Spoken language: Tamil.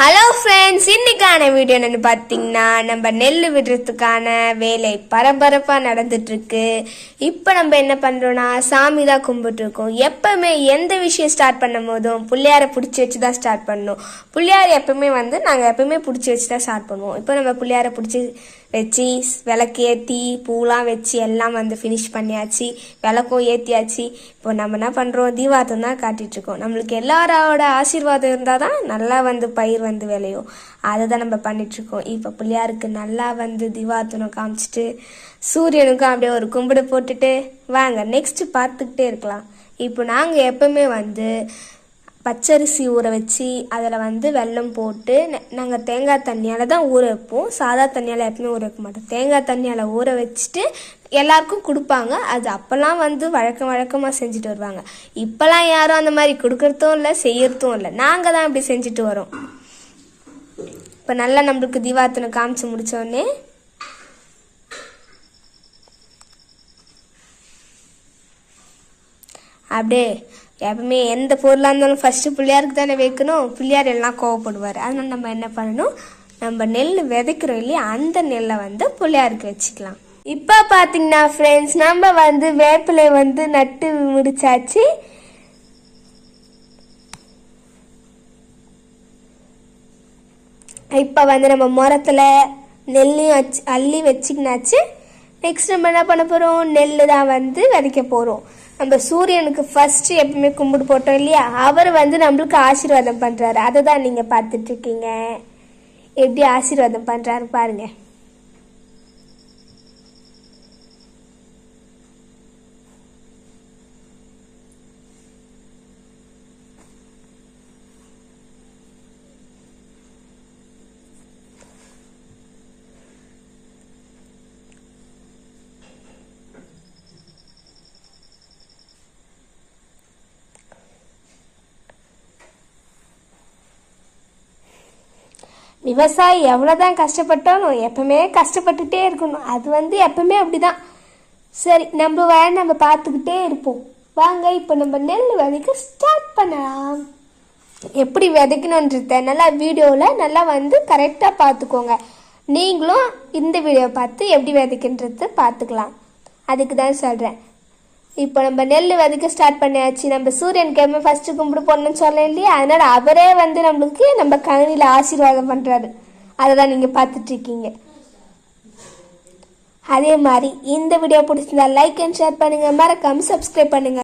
ஹலோ ஃப்ரெண்ட்ஸ் இன்னைக்கான வீடியோ என்னன்னு பார்த்தீங்கன்னா நம்ம நெல் விடுறதுக்கான வேலை பரபரப்பாக நடந்துட்டு இருக்கு இப்போ நம்ம என்ன பண்ணுறோன்னா சாமி தான் கும்பிட்டு இருக்கோம் எப்பவுமே எந்த விஷயம் ஸ்டார்ட் பண்ணும் போதும் பிள்ளையாரை பிடிச்சி வச்சு தான் ஸ்டார்ட் பண்ணணும் பிள்ளையார் எப்பவுமே வந்து நாங்கள் எப்பவுமே பிடிச்சி வச்சு தான் ஸ்டார்ட் பண்ணுவோம். இப்போ நம்ம பிள்ளையாரை பிடிச்சி வச்சு விளக்கு ஏற்றி பூலாம் வச்சு எல்லாம் வந்து ஃபினிஷ் பண்ணியாச்சு. விளக்கும் ஏற்றியாச்சு இப்போ நம்ம என்ன பண்ணுறோம் தீபார்த்தம் தான் காட்டிகிட்ருக்கோம் இருக்கோம். நம்மளுக்கு எல்லாரோட ஆசீர்வாதம் இருந்தால் தான் நல்லா வந்து பயிர் வந்து விளையும். அதை தான் நம்ம பண்ணிகிட்ருக்கோம் இப்போ பிள்ளையாருக்கு நல்லா வந்து தீபார்த்தனம் காமிச்சிட்டு சூரியனுக்கும் அப்படியே ஒரு கும்பிடு போட்டுட்டு வாங்க நெக்ஸ்ட்டு பார்த்துக்கிட்டே இருக்கலாம். இப்போ நாங்கள் எப்பவுமே வந்து பச்சரிசி ஊற வச்சு அதில் வந்து வெல்லம் போட்டு நாங்கள் தேங்காய் தண்ணியால் தான் ஊற வைப்போம். சாதா தண்ணியால் எப்பவுமே ஊற வைக்க மாட்டோம். தேங்காய் தண்ணியால் ஊற வச்சுட்டு எல்லாருக்கும் கொடுப்பாங்க. அது அப்போல்லாம் வந்து வழக்கம் வழக்கமாக செஞ்சுட்டு வருவாங்க. இப்போல்லாம் யாரும் அந்த மாதிரி கொடுக்கறதும் இல்லை செய்யறதும் இல்லை. நாங்கள் தான் அப்படி செஞ்சுட்டு வரோம். இப்போ நல்லா நம்மளுக்கு தீபார்த்தனை காமிச்சு முடித்தோடனே அப்படியே எப்பவுமே எந்த பொருளாக இருந்தாலும் ஃபஸ்ட்டு பிள்ளையாருக்கு தானே வைக்கணும். பிள்ளையார் எல்லாம் கோவப்படுவார். அதனால் நம்ம என்ன பண்ணணும்? நம்ம நெல் விதைக்கிறோம் இல்லையா? அந்த நெல்லை வந்து பிள்ளையாருக்கு வச்சுக்கலாம். இப்போ பார்த்தீங்கன்னா ஃப்ரெண்ட்ஸ் நம்ம வந்து வேப்பிலை வந்து நட்டு முடிச்சாச்சு. இப்போ வந்து நம்ம முரத்தில் நெல்லையும் வச்சு அள்ளி வச்சுக்கினாச்சு. நெக்ஸ்ட் நம்ம என்ன பண்ண போகிறோம் நெல் தான் வந்து விதைக்க போகிறோம் நம்ம சூரியனுக்கு ஃபஸ்ட்டு எப்பவுமே கும்பிட்டு போட்டோம் இல்லையா? அவர் வந்து நம்மளுக்கு ஆசீர்வாதம் பண்ணுறாரு அதை தான் நீங்கள் பார்த்துட்ருக்கீங்க எப்படி ஆசீர்வாதம் பண்ணுறாரு பாருங்கள் விவசாயி எவ்வளோதான் கஷ்டப்பட்டாலும் எப்பவுமே கஷ்டப்பட்டுட்டே இருக்கணும். அது வந்து எப்பவுமே அப்படிதான். சரி நம்ம வேலை நம்ம பார்த்துக்கிட்டே இருப்போம். வாங்க இப்போ நம்ம நெல் விதைக்க ஸ்டார்ட் பண்ணலாம். எப்படி விதைக்கணுன்றத நல்லா வீடியோவில் நல்லா வந்து கரெக்டாக பார்த்துக்கோங்க. நீங்களும் இந்த வீடியோ பார்த்து எப்படி விதைக்கின்றது பார்த்துக்கலாம். அதுக்கு தான் சொல்கிறேன் இப்போ நம்ம நெல் விதைக்க ஸ்டார்ட் பண்ணியாச்சு. நம்ம சூரியன் கிழமை ஃபஸ்ட்டு கும்பிடு போடணும்னு சொல்ல இல்லையா? அதனால் அவரே வந்து நம்மளுக்கு நம்ம கணினியில் ஆசீர்வாதம் பண்ணுறாரு அதை தான் நீங்கள் பார்த்துட்ருக்கீங்க அதே மாதிரி இந்த வீடியோ பிடிச்சிருந்தா லைக் அண்ட் ஷேர் பண்ணுங்கள் மறக்காமல் சப்ஸ்கிரைப் பண்ணுங்கள்